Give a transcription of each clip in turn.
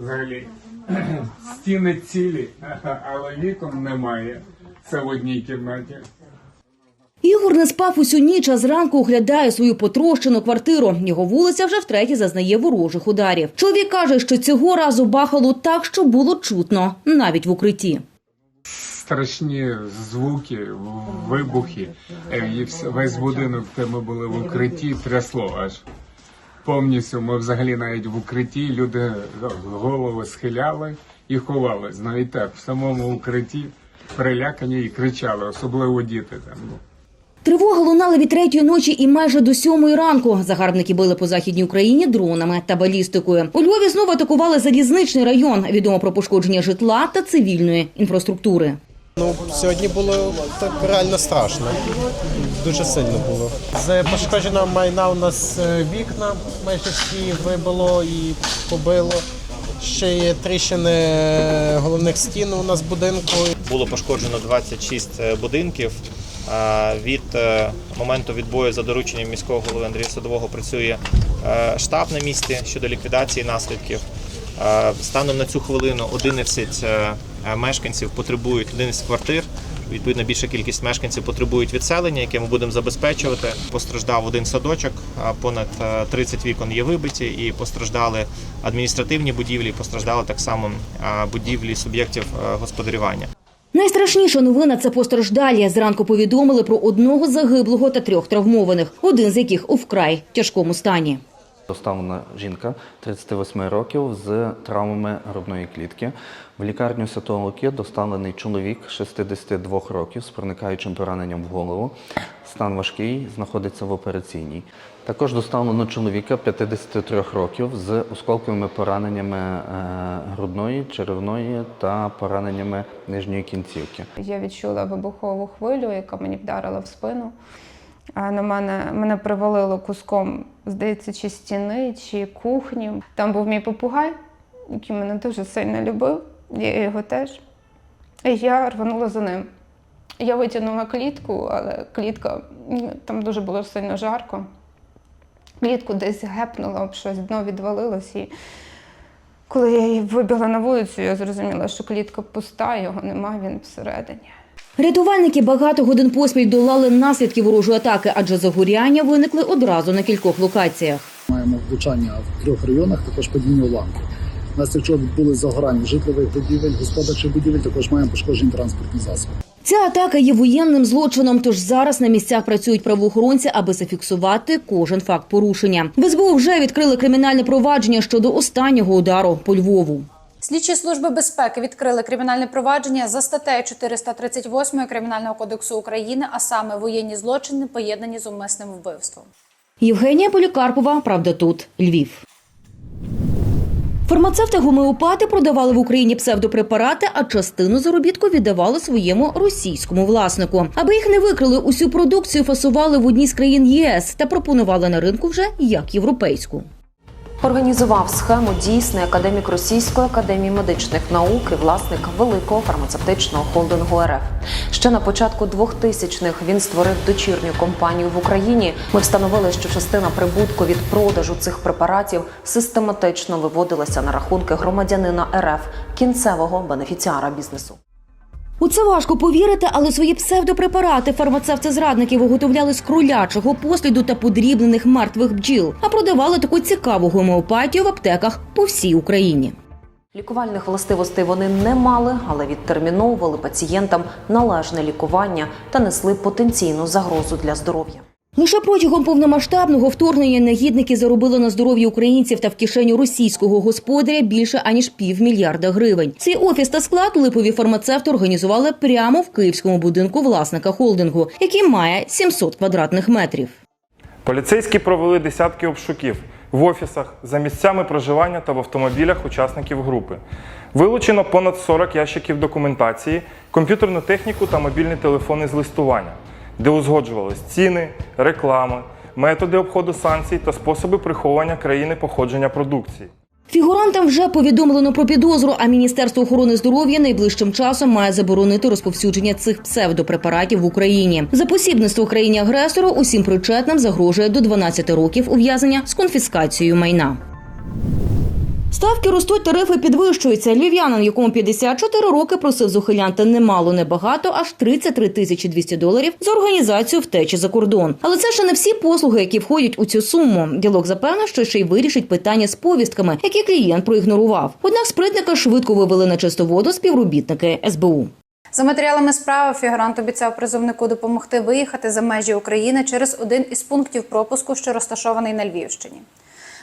Взагалі стіни цілі, але вікон немає. Це в одній кімнаті. Ігор не спав усю ніч, а зранку оглядає свою потрощену квартиру. Його вулиця вже втретє зазнає ворожих ударів. Чоловік каже, що цього разу бахало так, що було чутно, навіть в укритті. Страшні звуки, вибухи. Е, І весь будинок, де ми були в укритті, трясло аж. Повністю ми взагалі навіть в укритті люди голови схиляли і ховались. Навіть так, в самому укритті перелякані і кричали, особливо діти там. ну. Тривога лунала від третьої ночі і майже до сьомої ранку. Загарбники били по західній Україні дронами та балістикою. У Львові знову атакували залізничний район. Відомо про пошкодження житла та цивільної інфраструктури. Ну, сьогодні було так реально страшно. Дуже сильно було. З пошкодженого майна у нас е, вікна майже всі вибило і побило. Ще є тріщини е, головних стін у нас будинку. Було пошкоджено 26 будинків. Від е, моменту відбою за дорученням міського голови Андрія Садового працює е, штаб на місці щодо ліквідації наслідків. Е, Станом на цю хвилину 11 е, мешканців потребують 11 квартир. Відповідно, більша кількість мешканців потребують відселення, яке ми будемо забезпечувати. Постраждав один садочок, понад е, 30 вікон є вибиті, і постраждали адміністративні будівлі, постраждали так само е, будівлі суб'єктів е, господарювання. Найстрашніша новина це постраждалі. Зранку повідомили про одного загиблого та трьох травмованих, один з яких у вкрай тяжкому стані. Доставлена жінка 38 років з травмами грудної клітки. В лікарню Святого Луки доставлений чоловік 62 років з проникаючим пораненням в голову. Стан важкий, знаходиться в операційній. Також доставлено чоловіка 53 років з осколковими пораненнями е, грудної, черевної та пораненнями нижньої кінцівки. Я відчула вибухову хвилю, яка мені вдарила в спину. А На мене мене привалило куском, здається, чи стіни, чи кухні. Там був мій попугай, який мене дуже сильно любив, я його теж. І я рванула за ним. Я витягнула клітку, але клітка там дуже було сильно жарко. Клітку десь гепнула об щось, дно відвалилось. І коли я її вибігла на вулицю, я зрозуміла, що клітка пуста, його немає, він всередині. Рятувальники багато годин поспіль долали наслідки ворожої атаки, адже загоряння виникли одразу на кількох локаціях. Маємо влучання в трьох районах, також падіння уламків. У нас, якщо були загорання житлових будівель, господарчих будівель, також маємо пошкоджені транспортні засоби. Ця атака є воєнним злочином, тож зараз на місцях працюють правоохоронці, аби зафіксувати кожен факт порушення. В СБУ вже відкрили кримінальне провадження щодо останнього удару по Львову. Слідчі служби безпеки відкрили кримінальне провадження за статтею 438 Кримінального кодексу України, а саме воєнні злочини, поєднані з умисним вбивством. Євгенія Полікарпова, правда, тут Львів. Фармацевти гомеопати продавали в Україні псевдопрепарати, а частину заробітку віддавали своєму російському власнику. Аби їх не викрили, усю продукцію фасували в одній з країн ЄС та пропонували на ринку вже як європейську. Організував схему дійсний академік Російської академії медичних наук і власник великого фармацевтичного холдингу РФ. Ще на початку 2000-х він створив дочірню компанію в Україні. Ми встановили, що частина прибутку від продажу цих препаратів систематично виводилася на рахунки громадянина РФ, кінцевого бенефіціара бізнесу. У це важко повірити, але свої псевдопрепарати фармацевти-зрадники виготовляли з кролячого посліду та подрібнених мертвих бджіл, а продавали таку цікаву гомеопатію в аптеках по всій Україні. Лікувальних властивостей вони не мали, але відтерміновували пацієнтам належне лікування та несли потенційну загрозу для здоров'я. Лише протягом повномасштабного вторгнення негідники заробили на здоров'ї українців та в кишеню російського господаря більше аніж півмільярда гривень. Цей офіс та склад липові фармацевти організували прямо в київському будинку власника холдингу, який має 700 квадратних метрів. Поліцейські провели десятки обшуків в офісах, за місцями проживання та в автомобілях учасників групи. Вилучено понад 40 ящиків документації, комп'ютерну техніку та мобільні телефони з листування, де узгоджувались ціни, реклами, методи обходу санкцій та способи приховування країни походження продукції. Фігурантам вже повідомлено про підозру, а Міністерство охорони здоров'я найближчим часом має заборонити розповсюдження цих псевдопрепаратів в Україні. За посібництво країні агресору усім причетним загрожує до 12 років ув'язнення з конфіскацією майна. Ставки ростуть, тарифи підвищуються. Львів'янин, якому 54 роки, просив з ухилянта немало, небагато, аж 33 тисячі 200 доларів за організацію втечі за кордон. Але це ще не всі послуги, які входять у цю суму. Діалог запевнив, що ще й вирішить питання з повістками, які клієнт проігнорував. Однак спритника швидко вивели на чисту воду співробітники СБУ. За матеріалами справи фігурант обіцяв призовнику допомогти виїхати за межі України через один із пунктів пропуску, що розташований на Львівщині.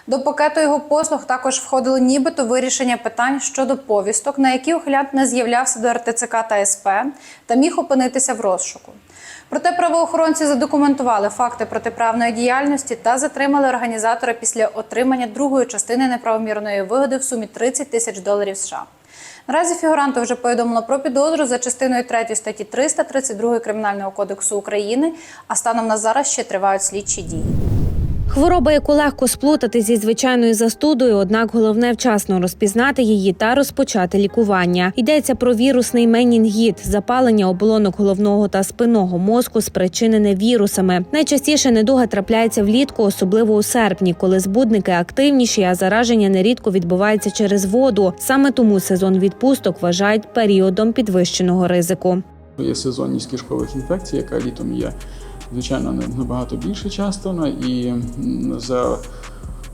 До пакету його послуг також входило нібито вирішення питань щодо повісток, на які ухилянт не з'являвся до РТЦК та СП та міг опинитися в розшуку. Проте правоохоронці задокументували факти протиправної діяльності та затримали організатора після отримання другої частини неправомірної вигоди в сумі 30 тисяч доларів США. Наразі фігуранту вже повідомило про підозру за частиною 3 статті 332 Кримінального кодексу України, а станом на зараз ще тривають слідчі дії. Хвороба, яку легко сплутати зі звичайною застудою, однак головне вчасно розпізнати її та розпочати лікування. Йдеться про вірусний менінгіт, запалення оболонок головного та спинного мозку, спричинене вірусами. Найчастіше недуга трапляється влітку, особливо у серпні, коли збудники активніші, а зараження нерідко відбувається через воду. Саме тому сезон відпусток вважають періодом підвищеного ризику. Є сезонність кишкових інфекцій, яка літом є, звичайно, набагато більше часто. ну, І за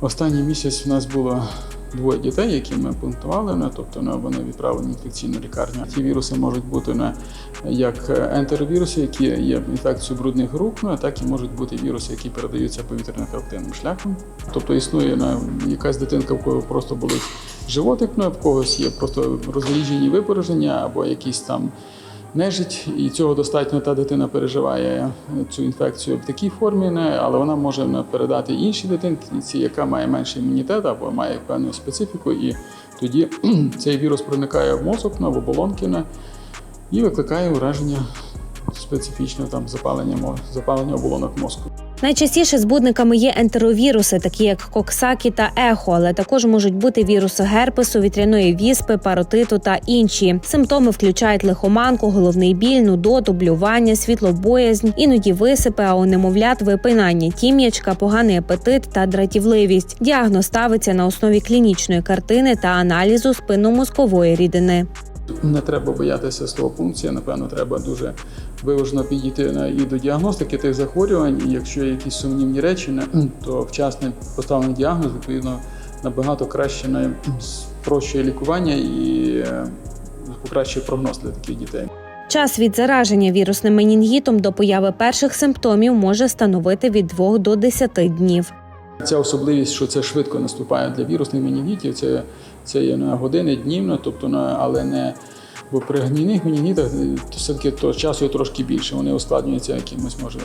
останній місяць в нас було двоє дітей, які ми пунктували, ну, тобто ну, вони відправлені в інфекційну лікарню. Ці віруси можуть бути ну, як ентеровіруси, які є інфекцією брудних рук, так і можуть бути віруси, які передаються повітряно-кровтинним шляхом. Тобто існує ну, якась дитинка, в кого просто болить животик, ну, в когось є просто розріджені випорожнення або якісь там нежить, і цього достатньо та дитина переживає цю інфекцію в такій формі, але вона може передати іншій дитинці, яка має менший імунітет або має певну специфіку, і тоді цей вірус проникає в мозок, на в оболонки і викликає ураження специфічного там запалення, запалення оболонок мозку. Найчастіше збудниками є ентеровіруси, такі як коксакі та ехо, але також можуть бути віруси герпесу, вітряної віспи, паротиту та інші. Симптоми включають лихоманку, головний біль, нудоту, блювання, світлобоязнь, іноді висипи, а у немовлят випинання тім'ячка, поганий апетит та дратівливість. Діагноз ставиться на основі клінічної картини та аналізу спинномозкової рідини. Не треба боятися словопункції, напевно, треба дуже виважно підійти на- і до діагностики тих захворювань. І якщо є якісь сумнівні речі, то вчасний поставлений діагноз, відповідно, набагато краще спрощує лікування і е, покращує прогноз для таких дітей. Час від зараження вірусним менінгітом до появи перших симптомів може становити від 2 до 10 днів. Ця особливість, що це швидко наступає для вірусних менінгітів, це, це є на години, днівно, тобто на, але не. Бо при гнійних менінгітах е, все-таки то часу є трошки більше. Вони ускладнюються якимось може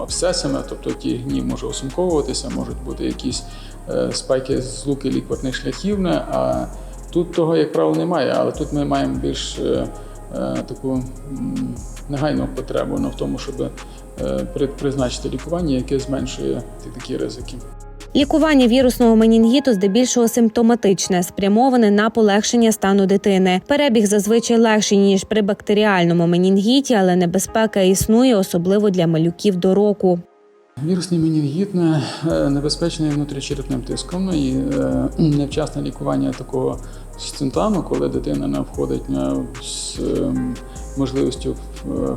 абсцесами, тобто ті гнів може осумковуватися, можуть бути якісь е, спайки з луки лікварних шляхів. А тут того, як правило, немає. Але тут ми маємо більш е, е, таку негайну потребу ну, в тому, щоб е, призначити лікування, яке зменшує такі ризики. Лікування вірусного менінгіту здебільшого симптоматичне, спрямоване на полегшення стану дитини. Перебіг зазвичай легший ніж при бактеріальному менінгіті, але небезпека існує, особливо для малюків до року. Вірусний менінгіт е, небезпечний внутрічерепним тиском і е, невчасне лікування такого симптому, коли дитина не входить ем, можливістю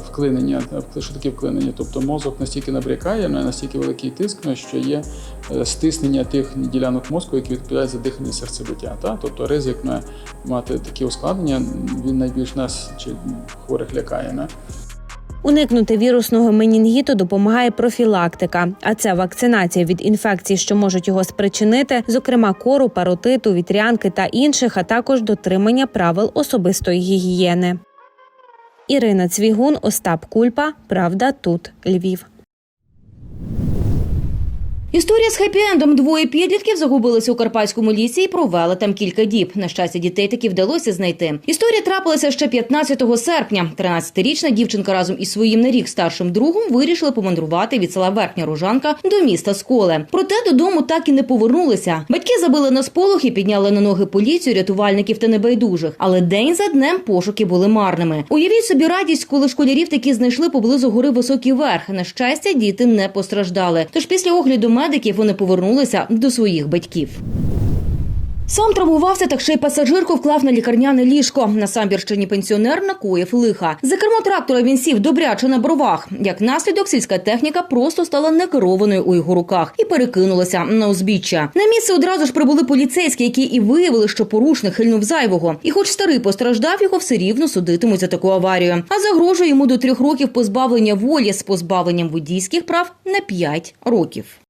вклинення, та, що таке вклинення, тобто мозок настільки набрякає, ну, настільки великий тиск, ну, що є е, стиснення тих ділянок мозку, які відповідають за дихання серцебиття. Та? Тобто ризик на мати такі ускладнення, він найбільш нас чи хворих лякає. Не? Уникнути вірусного менінгіту допомагає профілактика, а це вакцинація від інфекцій, що можуть його спричинити, зокрема кору, паротиту, вітрянки та інших, а також дотримання правил особистої гігієни. Ірина Цвігун, Остап Кульпа. Правда, тут Львів. Історія з хеппі-ендом. Двоє підлітків загубилися у карпатському лісі і провели там кілька діб. На щастя, дітей таки вдалося знайти. Історія трапилася ще 15 серпня. 13-річна дівчинка разом із своїм на рік старшим другом вирішили помандрувати від села Верхня Ружанка до міста Сколе. Проте додому так і не повернулися. Батьки забили на сполох і підняли на ноги поліцію, рятувальників та небайдужих. Але день за днем пошуки були марними. Уявіть собі радість, коли школярів таки знайшли поблизу гори Високий Верх. На щастя, діти не постраждали. Тож після огляду медиків вони повернулися до своїх батьків. Сам травмувався, так ще й пасажирку вклав на лікарняне ліжко. На Самбірщині пенсіонер накоїв лиха. За кермо трактора він сів добряче на бровах. Як наслідок, сільська техніка просто стала некерованою у його руках і перекинулася на узбіччя. На місце одразу ж прибули поліцейські, які і виявили, що порушник хильнув зайвого. І, хоч старий постраждав, його все рівно судитимуть за таку аварію. А загрожує йому до трьох років позбавлення волі з позбавленням водійських прав на п'ять років.